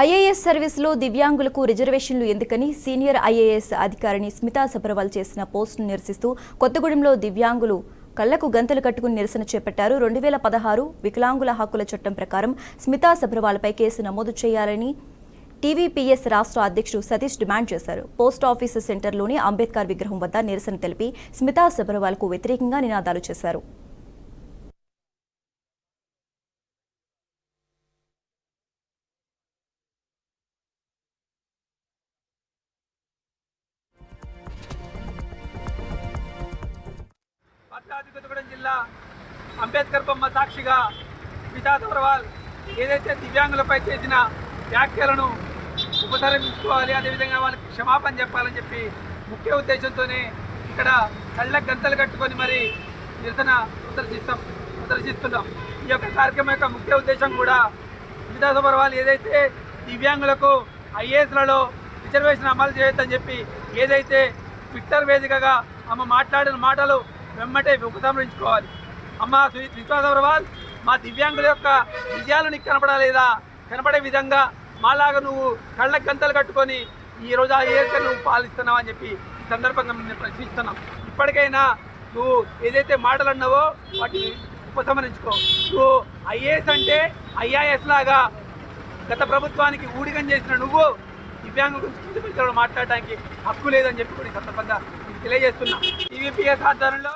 IAS సర్వీసులో దివ్యాంగులకు రిజర్వేషన్లు ఎందుకని సీనియర్ ఐఏఎస్ అధికారిని స్మితా సబర్వాల్ చేసిన పోస్టును నిరసిస్తూ కొత్తగూడెంలో దివ్యాంగులు కళ్ళకు గంతలు కట్టుకుని నిరసన చేపట్టారు. రెండు వేల పదహారు వికలాంగుల హక్కుల చట్టం ప్రకారం స్మితా సబర్వాల్పై కేసు నమోదు చేయాలని టీవీపీఎస్ రాష్ట్ర అధ్యక్షుడు సతీష్ డిమాండ్ చేశారు. పోస్ట్ ఆఫీసు సెంటర్లోని అంబేద్కర్ విగ్రహం వద్ద నిరసన తెలిపి స్మితా సబర్వాల్కు వ్యతిరేకంగా నినాదాలు చేశారు. భద్రాద్రి కొత్తగూడెం జిల్లా అంబేద్కర్ బొమ్మ సాక్షిగా పితా అగర్వాల్ ఏదైతే దివ్యాంగులపై చేసిన వ్యాఖ్యలను ఉపసంహరించుకోవాలి అదేవిధంగా వాళ్ళకి క్షమాపణ చెప్పాలని చెప్పి ముఖ్య ఉద్దేశంతోనే ఇక్కడ కళ్ళ గంతలు కట్టుకొని మరి నిరసన ప్రదర్శిస్తాం ప్రదర్శిస్తున్నాం. ఈ యొక్క కార్యక్రమం యొక్క ముఖ్య ఉద్దేశం కూడా విదా సబర్వాల్ ఏదైతే దివ్యాంగులకు ఐఏఎస్లలో రిజర్వేషన్ అమలు చేయొద్దని చెప్పి ఏదైతే ట్విట్టర్ వేదికగా ఆమె మాట్లాడిన మాటలు వెమ్మటే ఉపసంహరించుకోవాలి అమ్మ విశ్వాస అగర్వాల్ మా దివ్యాంగుల యొక్క విజయాలు నీకు కనపడలేదా కనపడే విధంగా మాలాగా నువ్వు కళ్ళ గంతలు కట్టుకొని ఈ ఆ ఏరిక నువ్వు పాలిస్తున్నావు అని చెప్పి ఈ సందర్భంగా నేను ప్రశ్నిస్తున్నాం. ఇప్పటికైనా నువ్వు ఏదైతే మాటలు అన్నావో వాటిని ఉపసంహరించుకో నువ్వు ఐఏఎస్ అంటే ఐఆర్ఎస్ లాగా గత ప్రభుత్వానికి ఊడిగం చేసిన నువ్వు దివ్యాంగుల గురించి కింద మాట్లాడడానికి హక్కు లేదని చెప్పి కూడా ఈ సందర్భంగా తెలియజేస్తున్నా. టీవీపీఎస్ ఆధ్వర్యంలో